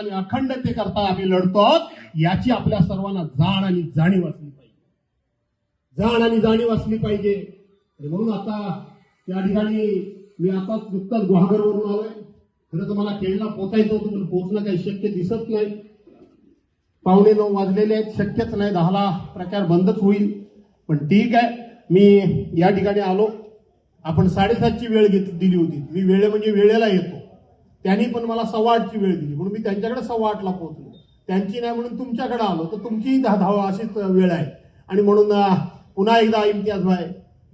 आणि अखंडतेकरता आम्ही लढतो आहोत याची आपल्या सर्वांना जाण आणि जाणीव असली पाहिजे. जाण आणि जाणीव असली पाहिजे. म्हणून आता त्या ठिकाणी मी आता नुकताच गुहागरवरून आलोय. खरं तर मला केळीला पोचायचं होतं पण पोचणं काही शक्य दिसत नाही. पावणे नऊ वाजलेले आहेत शक्यच नाही. दहाला प्रचार बंदच होईल. पण ठीक आहे मी या ठिकाणी आलो. आपण साडेसातची वेळ घेत दिली होती. मी वेळे म्हणजे वेळेला येतो. त्यांनी पण मला सव्वा आठची वेळ दिली. म्हणून मी त्यांच्याकडे सव्वा आठला पोहोचलो. त्यांची नाही म्हणून तुमच्याकडे आलो तर तुमचीही दहा धावा अशीच वेळ आहे. आणि म्हणून पुन्हा एकदा इम्तियाज भाई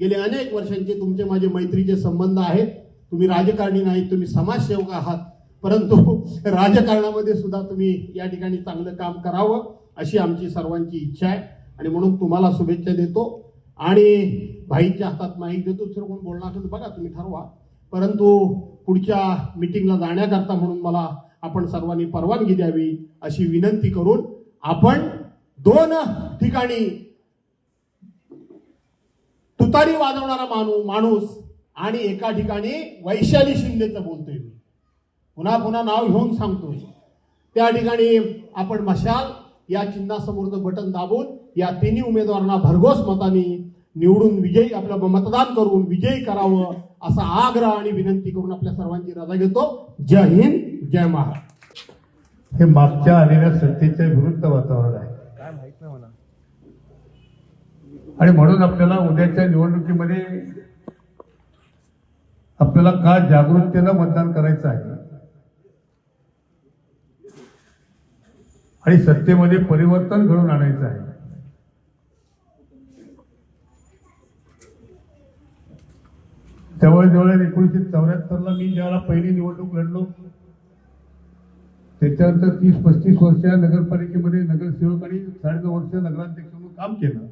गेले अनेक वर्षांचे तुमचे माझे मैत्रीचे संबंध आहेत. तुम्ही राजकारणी नाहीत तुम्ही समाजसेवक आहात. परंतु राजकारणामध्ये सुद्धा तुम्ही या ठिकाणी चांगलं काम करावं अशी आमची सर्वांची इच्छा आहे. आणि म्हणून तुम्हाला शुभेच्छा देतो. आणि भाईच्या हातात माहीत देतो. दुसरं कोण बोलणार असेल तर बघा तुम्ही ठरवा. परंतु पुढच्या मिटिंगला जाण्याकरता म्हणून मला आपण सर्वांनी परवानगी द्यावी अशी विनंती करून आपण दोन ठिकाणी तुतारी वाजवणारा माणू माणूस आणि एका ठिकाणी वैशाली शिंदेचं बोलतोय मी. पुन्हा पुन्हा नाव घेऊन सांगतो. त्या ठिकाणी आपण मशाल या चिन्हासमोरचं बटन दाबून या तिन्ही उमेदवारांना भरघोस मताने निवडून विजयी आपलं मतदान करून विजयी करावं असा आग्रह आणि विनंती करून आपल्या सर्वांची रजा घेतो. जय हिंद जय महाराष्ट्र. हे मागच्या आलेल्या सत्तेच्या विरुद्ध वातावरण आहे. आणि म्हणून आपल्याला उद्याच्या निवडणुकीमध्ये आपल्याला का जागृततेनं मतदान करायचं आहे? आणि सत्तेमध्ये परिवर्तन घडून आणायचं आहे. जवळजवळ एकोणीसशे चौऱ्याहत्तरला मी ज्यावेळेला पहिली निवडणूक लढलो त्याच्यानंतर तीस पस्तीस वर्ष नगरपालिकेमध्ये नगरसेवक आणि साडेनऊ वर्ष नगराध्यक्ष म्हणून काम केलं.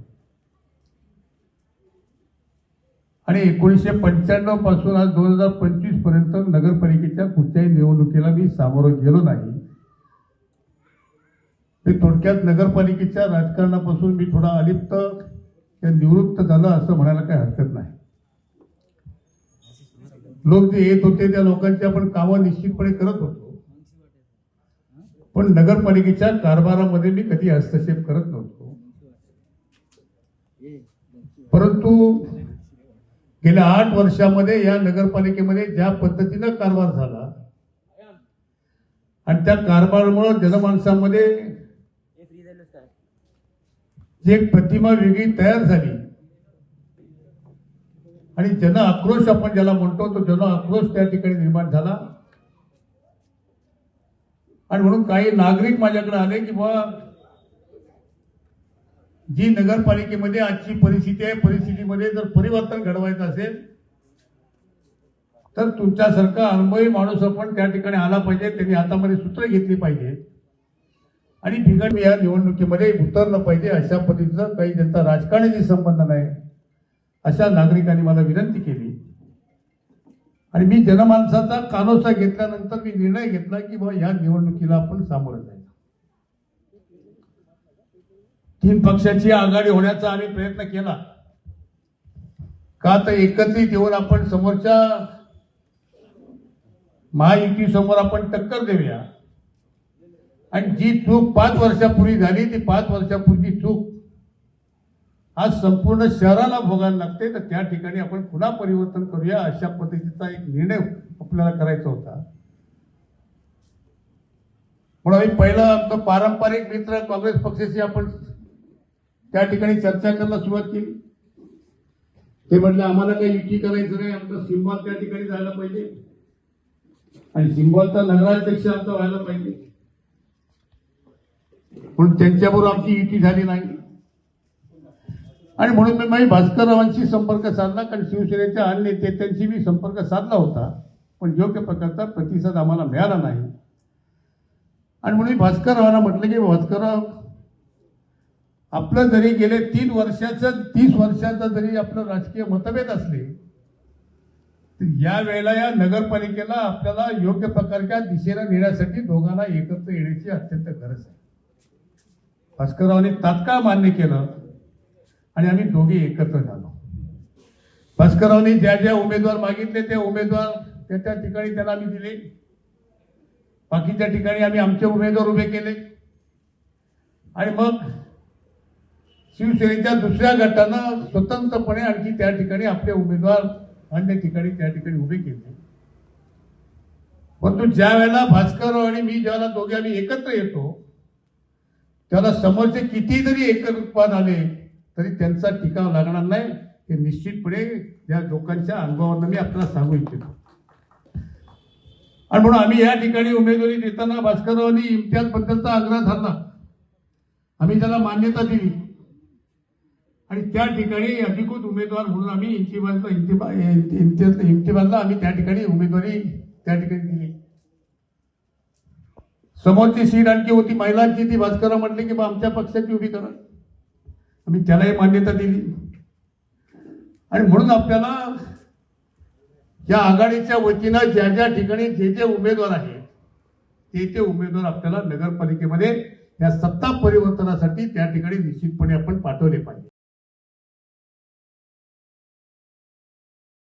आणि एकोणीसशे पंच्याण्णवपासून आज दोन हजार पंचवीसपर्यंत नगरपालिकेच्या कुठच्याही निवडणुकीला मी सामोरं गेलो नाही. मी थोडक्यात नगरपालिकेच्या राजकारणापासून मी थोडा अलिप्त किंवा निवृत्त झालं असं म्हणायला काही हरकत नाही. लोक जे येत होते त्या लोकांची आपण कामं निश्चितपणे करत होतो. पण नगरपालिकेच्या कारभारामध्ये मी कधी हस्तक्षेप करत नव्हतो. परंतु गेल्या आठ वर्षामध्ये या नगरपालिकेमध्ये ज्या पद्धतीनं कारभार झाला आणि त्या कारभारामुळे जनमानसामध्ये जी एक प्रतिमा वेगळी तयार झाली आणि जन आक्रोश आपण ज्याला म्हणतो तो जन आक्रोश त्या ठिकाणी निर्माण झाला. आणि म्हणून काही नागरिक माझ्याकडे आले की बाबा जी नगरपालिकेमध्ये आजची परिस्थिती आहे परिस्थितीमध्ये जर परिवर्तन घडवायचं असेल तर तुमच्यासारखा अनुभवी माणूस आपण त्या ठिकाणी आला पाहिजे त्यांनी हातामध्ये सूत्र घेतली पाहिजे. आणि ठिकाणी या निवडणुकीमध्ये उतरलं पाहिजे अशा पद्धतीचं काही त्यांचा राजकारणाशी संबंध नाही. अशा नागरिकांनी मला विनंती केली. आणि मी जनमानसाचा कानोसा घेतल्यानंतर मी निर्णय घेतला की बाबा ह्या निवडणुकीला आपण सामोरं जायचं. तीन पक्षाची आघाडी होण्याचा आम्ही प्रयत्न केला. का तर एकत्रित येऊन आपण समोरच्या महायुती समोर आपण टक्कर देऊया. आणि जी चूक पाच वर्षापूर्वी झाली ती पाच वर्षापूर्वी चूक आज संपूर्ण शहराला भोगायला लागते तर त्या ठिकाणी आपण पुन्हा परिवर्तन करूया अशा पद्धतीचा एक निर्णय आपल्याला करायचा होता. म्हणून आम्ही पहिलं आमचं पारंपरिक मित्र काँग्रेस पक्षाशी आपण त्या ठिकाणी चर्चा करायला सुरुवात केली. ते म्हटले आम्हाला काही युती करायचं नाही आमचा सिंबॉल त्या ठिकाणी जायला पाहिजे. आणि सिंबॉलचा नगराध्यक्ष आमचा व्हायला पाहिजे. म्हणून त्यांच्याबरोबर आमची युती झाली नाही. आणि म्हणून मी माझी भास्कररावांशी संपर्क साधला कारण शिवसेनेच्या अन्य नेत्यांशी मी संपर्क साधला होता पण योग्य प्रकारचा प्रतिसाद आम्हाला मिळाला नाही. आणि म्हणून भास्कररावांना म्हटलं की भास्करराव आपलं जरी गेले तीन वर्षाचं तीस वर्षाचं जरी आपलं राजकीय मतभेद असले तर या वेळेला या नगरपालिकेला आपल्याला योग्य प्रकारच्या दिशेला नेण्यासाठी दोघांना एकत्र येण्याची अत्यंत गरज आहे. भास्कररावांनी तात्काळ मान्य केलं. आणि आम्ही दोघे एकत्र झालो. भास्कररावनी ज्या ज्या उमेदवार मागितले ते उमेदवार त्या त्या ठिकाणी त्यांना आम्ही दिले. बाकीच्या ठिकाणी आम्ही आमचे उमेदवार उभे केले. आणि मग शिवसेनेच्या दुसऱ्या गटानं स्वतंत्रपणे आणखी त्या ठिकाणी आपले उमेदवार अन्य ठिकाणी त्या ठिकाणी उभे केले. परंतु ज्या वेळेला भास्कर आणि मी ज्यावेळेला दोघे आम्ही एकत्र येतो त्याला समोरचे किती जरी आले. तरी त्यांचा टिकाव लागणार नाही हे निश्चितपणे या लोकांच्या अनुभवानं मी आपल्याला सांगू इच्छितो. आणि म्हणून आम्ही या ठिकाणी उमेदवारी देताना भास्कररावांनी इम्तियाज बद्दलचा आग्रह धरला. आम्ही त्याला मान्यता दिली. आणि त्या ठिकाणी अधिकृत उमेदवार म्हणून आम्ही इंतिबाजला इंतिबा इम्तियाज इम्तिबाजला आम्ही त्या ठिकाणी उमेदवारी त्या ठिकाणी दिली. समोरची सीट आणखी होती महिलांची ती भास्करराव म्हटले की बा आमच्या पक्षाची उभी करा. आम्ही त्यालाही मान्यता दिली. आणि म्हणून आपल्याला या आघाडीच्या वतीनं ज्या ज्या ठिकाणी जे जे उमेदवार आहेत ते ते उमेदवार आपल्याला नगरपालिकेमध्ये या सत्ता परिवर्तनासाठी त्या ठिकाणी निश्चितपणे आपण पाठवले पाहिजे.